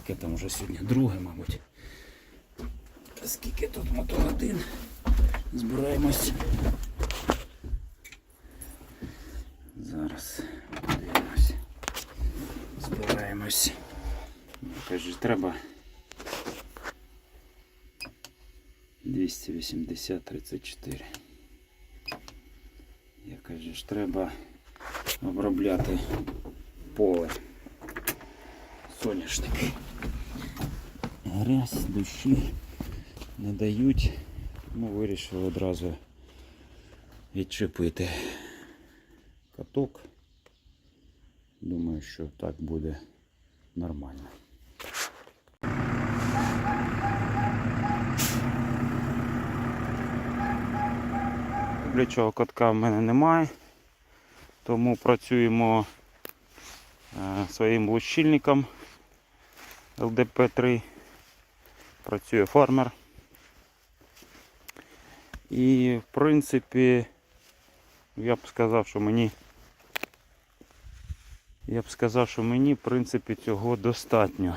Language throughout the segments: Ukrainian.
Яке там вже сьогодні друге, мабуть. Скільки тут мотогодин? Збираємось. Зараз подивимось. Збираємось. Каже, треба 280 34. Я кажу, ж треба обробляти поле. Соняшники. Грязь, дощі не дають. Ну, вирішив одразу відчепити каток. Думаю, що так буде нормально. Люблячого катка в мене немає, тому працюємо е, своїм лущильником ЛДП-3. Працює фармер. І в принципі я б сказав, що мені я б сказав, що мені в принципі цього достатньо.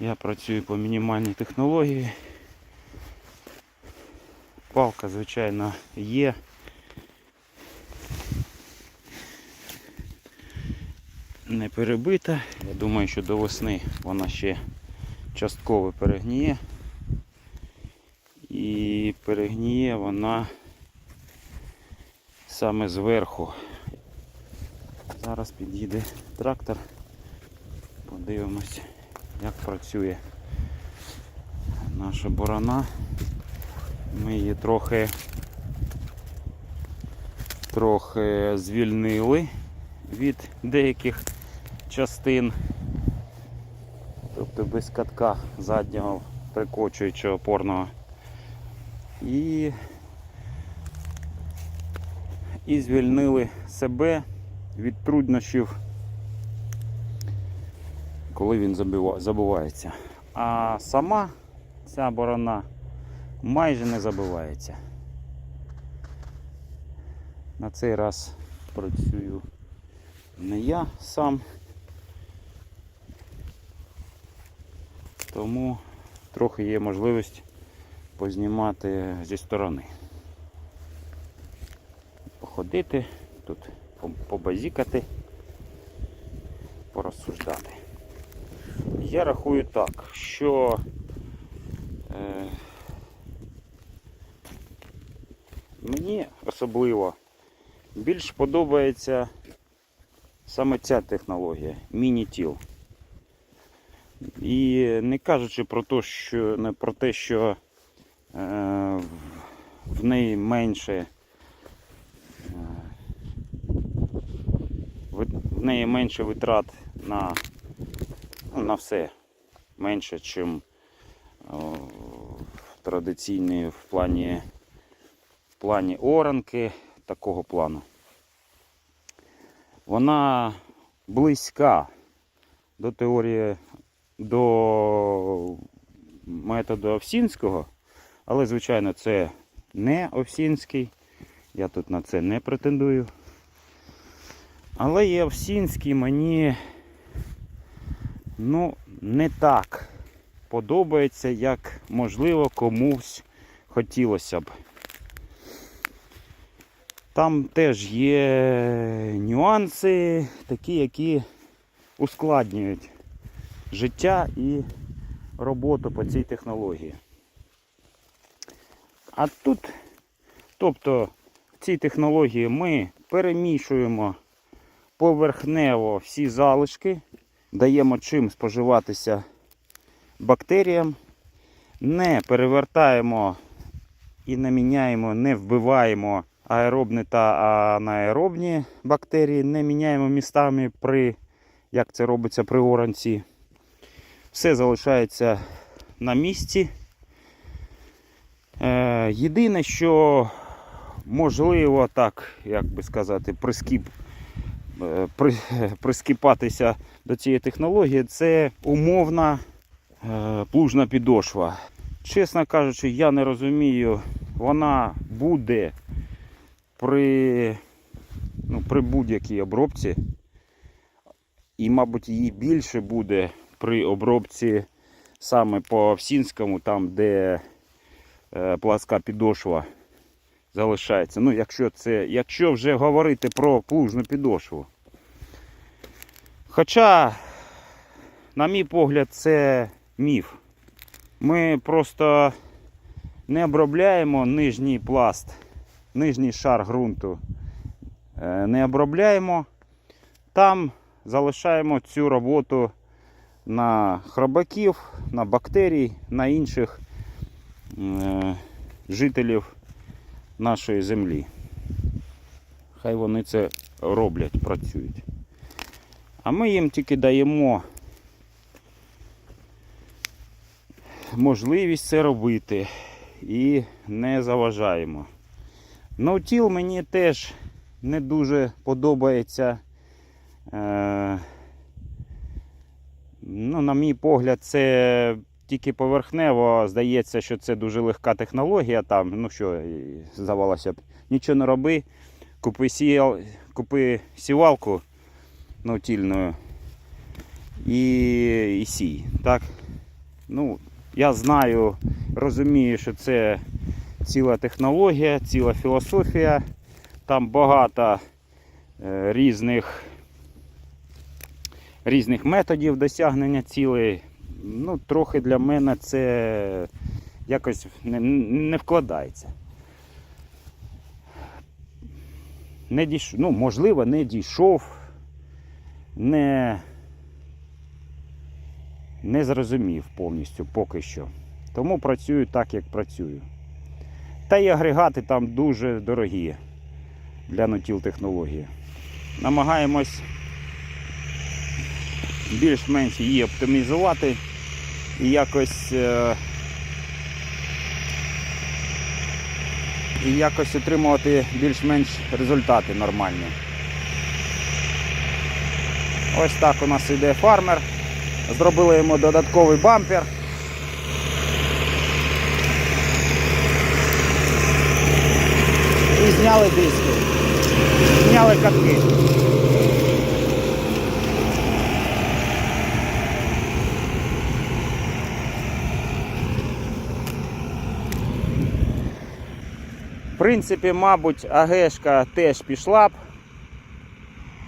Я працюю по мінімальній технології. Палка, звичайно, є. Не перебита. Я думаю, що до весни вона ще частково перегніє. І перегніє вона саме зверху. Зараз під'їде трактор. Подивимось, як працює наша борона. Ми її трохи трохи звільнили від деяких частин, тобто без катка заднього прикочуючого опорного. І, і звільнили себе від труднощів, коли він забувається. А сама ця борона майже не забивається. На цей раз працюю не я сам, тому трохи є можливість познімати зі сторони. Походити, тут побазікати, порозсуждати. Я рахую так, що е, мені особливо більш подобається саме ця технологія міні-тіл. І не кажучи про те, що, не про те, що е, в- неї менше е, в неї менше витрат на, на все. Менше, ніж традиційні в плані, в плані оранки такого плану. Вона близька до теорії до методу Овсінського, але, звичайно, це не Овсінський. Я тут на це не претендую. Але і Овсінський мені ну, не так подобається, як можливо комусь хотілося б. Там теж є нюанси, такі, які ускладнюють життя і роботу по цій технології. А тут, тобто, в цій технології ми перемішуємо поверхнево всі залишки, даємо чим споживатися бактеріям, не перевертаємо і не міняємо, не вбиваємо аеробні та анаеробні бактерії, не міняємо містами при, як це робиться при оранці. Все залишається на місці. Е, єдине, що можливо так, як би сказати, прискіп, е, при, прискіпатися до цієї технології, це умовна е, плужна підошва. Чесно кажучи, я не розумію, вона буде при, ну, при будь-якій обробці, і, мабуть, її більше буде при обробці саме по Овсінському, там де е, пласка підошва залишається. Ну, якщо, це, якщо вже говорити про плужну підошву. Хоча, на мій погляд, це міф. Ми просто не обробляємо нижній пласт, нижній шар ґрунту. е, Не обробляємо. Там залишаємо цю роботу на хробаків, на бактерій, на інших е, жителів нашої землі. Хай вони це роблять, працюють. А ми їм тільки даємо можливість це робити і не заважаємо. Ноутіл мені теж не дуже подобається. Е, ну, на мій погляд, це тільки поверхнево. Здається, що це дуже легка технологія. Там, ну що, здавалося б, нічого не роби. Купи, сіял, купи сівалку наутільну і, і сій. Так? Ну, я знаю, розумію, що це ціла технологія, ціла філософія. Там багато е, різних, різних методів досягнення цілей. Ну, трохи для мене це якось не, не вкладається. Не дійш... ну, можливо, не дійшов, не, не зрозумів повністю поки що. Тому працюю так, як працюю. Та й агрегати там дуже дорогі для нутіл технології. Намагаємось більш-менш її оптимізувати і якось, е, і якось отримувати більш-менш результати нормальні. Ось так у нас іде фармер. Зробили йому додатковий бампер. І зняли диски. Зняли катки. В принципі, мабуть, АГшка теж пішла б,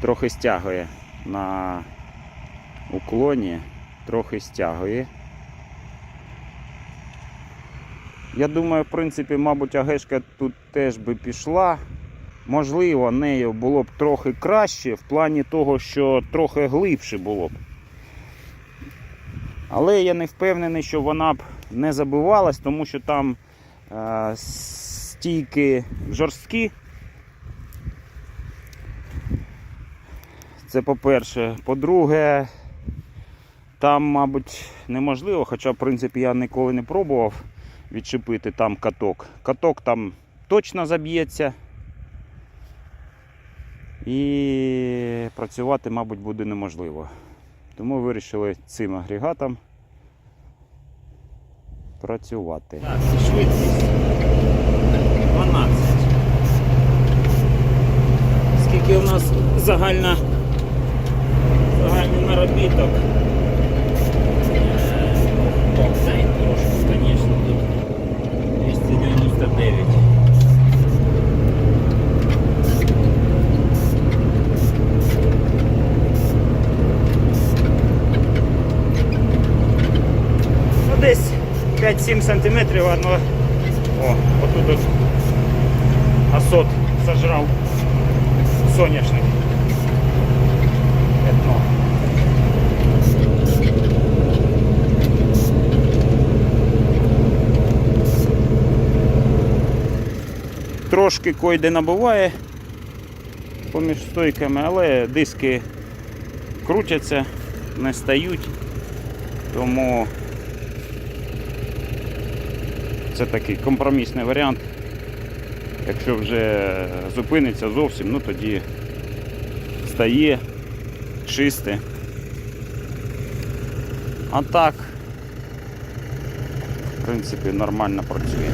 трохи стягує на уклоні, трохи стягує. Я думаю, в принципі, мабуть, АГшка тут теж би пішла. Можливо, нею було б трохи краще в плані того, що трохи глибше було б. Але я не впевнений, що вона б не забивалась, тому що там е, стійки жорсткі. Це по-перше. По-друге, там, мабуть, неможливо, хоча, в принципі, я ніколи не пробував відчепити там каток. Каток там точно заб'ється. І працювати, мабуть, буде неможливо. Тому вирішили цим агрегатом працювати. Швидкість 12. Скільки у нас загальна загальний наробіток? Звісно, тут 299. Ну, десь 5-7 сантиметрів, воно. О, отут от асот сожрав соняшник. Пятно. Трошки койде набуває поміж стойками, але диски крутяться, не стають, тому це такий компромісний варіант. Якщо вже зупиниться зовсім, ну тоді стає чисте. А так, в принципі, нормально працює.